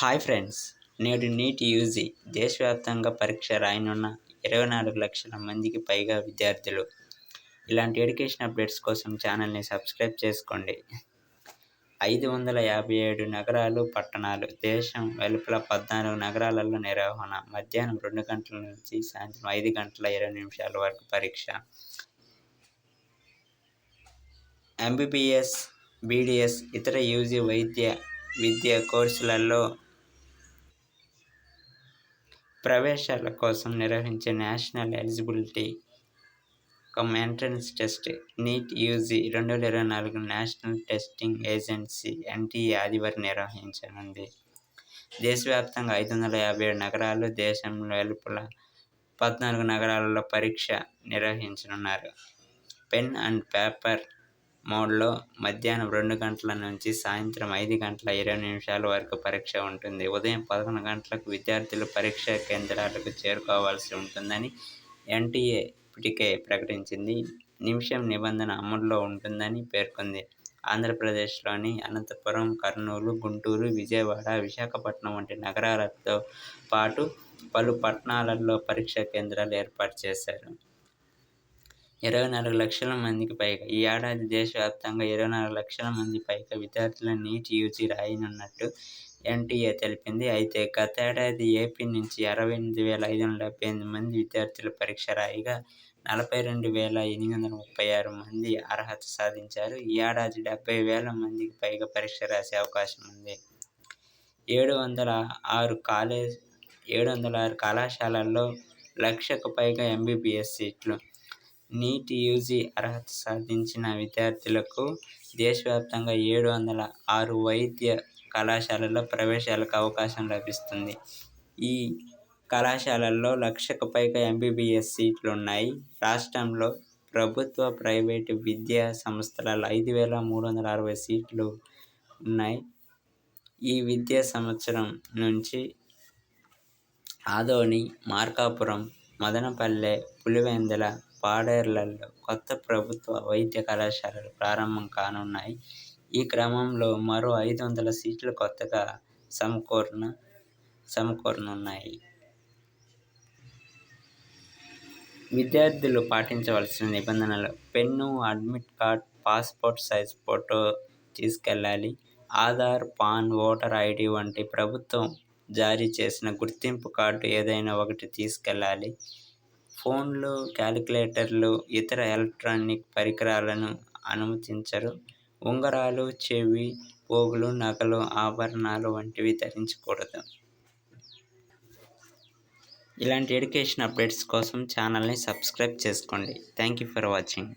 Hi friends నేడు NEET UG దేశవ్యాప్తంగా పరీక్ష రాయనున్న ఇరవై నాలుగు లక్షల మందికి పైగా విద్యార్థులు. ఇలాంటి ఎడ్యుకేషన్ అప్డేట్స్ కోసం ఛానల్ని సబ్స్క్రైబ్ చేసుకోండి. ఐదు వందల యాభై ఏడు నగరాలు పట్టణాలు దేశం వెలుపల పద్నాలుగు నగరాలలో నిర్వహణ మధ్యాహ్నం రెండు గంటల నుంచి సాయంత్రం ఐదు గంటల ఇరవై నిమిషాల వరకు పరీక్ష. ఎంబీబీఎస్ బీడీఎస్ ఇతర యూజీ వైద్య విద్యా కోర్సులలో ప్రవేశాల కోసం నిర్వహించే national eligibility cum entrance test NEET UG రెండు వేల ఇరవై నాలుగు నేషనల్ టెస్టింగ్ ఏజెన్సీ ఎన్టీఏ ఆదివారం నిర్వహించనుంది. దేశవ్యాప్తంగా ఐదు వందల యాభై ఏడు నగరాలు దేశంలో వెలుపల పద్నాలుగు నగరాలలో పరీక్ష నిర్వహించనున్నారు. పెన్ అండ్ పేపర్ మోడ్లో మధ్యాహ్నం రెండు గంటల నుంచి సాయంత్రం ఐదు గంటల ఇరవై నిమిషాల వరకు పరీక్ష ఉంటుంది. ఉదయం పదకొండు గంటలకు విద్యార్థులు పరీక్షా కేంద్రాలకు చేరుకోవాల్సి ఉంటుందని ఎన్టీఏ ఇప్పటికే ప్రకటించింది. నిమిషం నిబంధన అమల్లో ఉంటుందని పేర్కొంది. ఆంధ్రప్రదేశ్లోని అనంతపురం కర్నూలు గుంటూరు విజయవాడ విశాఖపట్నం వంటి నగరాలతో పాటు పలు పట్టణాలలో పరీక్షా కేంద్రాలు ఏర్పాటు చేశారు. ఇరవై నాలుగు లక్షల మందికి పైగా. ఈ ఏడాది దేశవ్యాప్తంగా ఇరవై నాలుగు లక్షల మంది పైగా విద్యార్థుల నీట్ యూజీ రాయనున్నట్టు ఎన్టీఏ తెలిపింది. అయితే గతేడాది ఏపీ నుంచి అరవై ఎనిమిది వేల ఐదు వందల డెబ్బై ఎనిమిది మంది విద్యార్థులు పరీక్ష రాయిగా నలభై రెండు వేల ఎనిమిది వందల ముప్పై ఆరు మంది అర్హత సాధించారు. ఈ ఏడాది డెబ్బై వేల మందికి పైగా పరీక్ష రాసే అవకాశం ఉంది. ఏడు వందల ఆరు కాలేజ్ ఏడు వందల ఆరు కళాశాలల్లో లక్షకు పైగా ఎంబీబీఎస్ సీట్లు నీట్ యూజీ అర్హత సాధించిన విద్యార్థులకు దేశవ్యాప్తంగా ఏడు వందల ఆరు వైద్య కళాశాలల్లో ప్రవేశాలకు అవకాశం లభిస్తుంది. ఈ కళాశాలల్లో లక్షకు పైగా ఎంబీబీఎస్ సీట్లు ఉన్నాయి రాష్ట్రంలో ప్రభుత్వ ప్రైవేటు విద్యా సంస్థలలో ఐదు వేల మూడు వందల అరవై సీట్లు ఉన్నాయి. ఈ విద్యా సంవత్సరం నుంచి ఆదోని మార్కాపురం మదనపల్లె పులివెందుల పాడేరులలో కొత్త ప్రభుత్వ వైద్య కళాశాలలు ప్రారంభం కానున్నాయి. ఈ క్రమంలో మరో ఐదు వందల సీట్లు కొత్తగా సమకూర్ణ సమకూరనున్నాయి. విద్యార్థులు పాటించవలసిన నిబంధనలు pen admit card passport size photo తీసుకెళ్ళాలి. ఆధార్ పాన్ ఓటర్ ఐడి వంటి ప్రభుత్వం జారీ చేసిన గుర్తింపు కార్డు ఏదైనా ఒకటి తీసుకెళ్ళాలి. ఫోన్లు క్యాలిక్యులేటర్లు ఇతర ఎలక్ట్రానిక్ పరికరాలను అనుమతించరు. ఉంగరాలు చెవి పోగులు నగలు ఆభరణాలు వంటివి ధరించకూడదు. ఇలాంటి ఎడ్యుకేషన్ అప్డేట్స్ కోసం ఛానల్ని సబ్స్క్రైబ్ చేసుకోండి. Thank you for watching.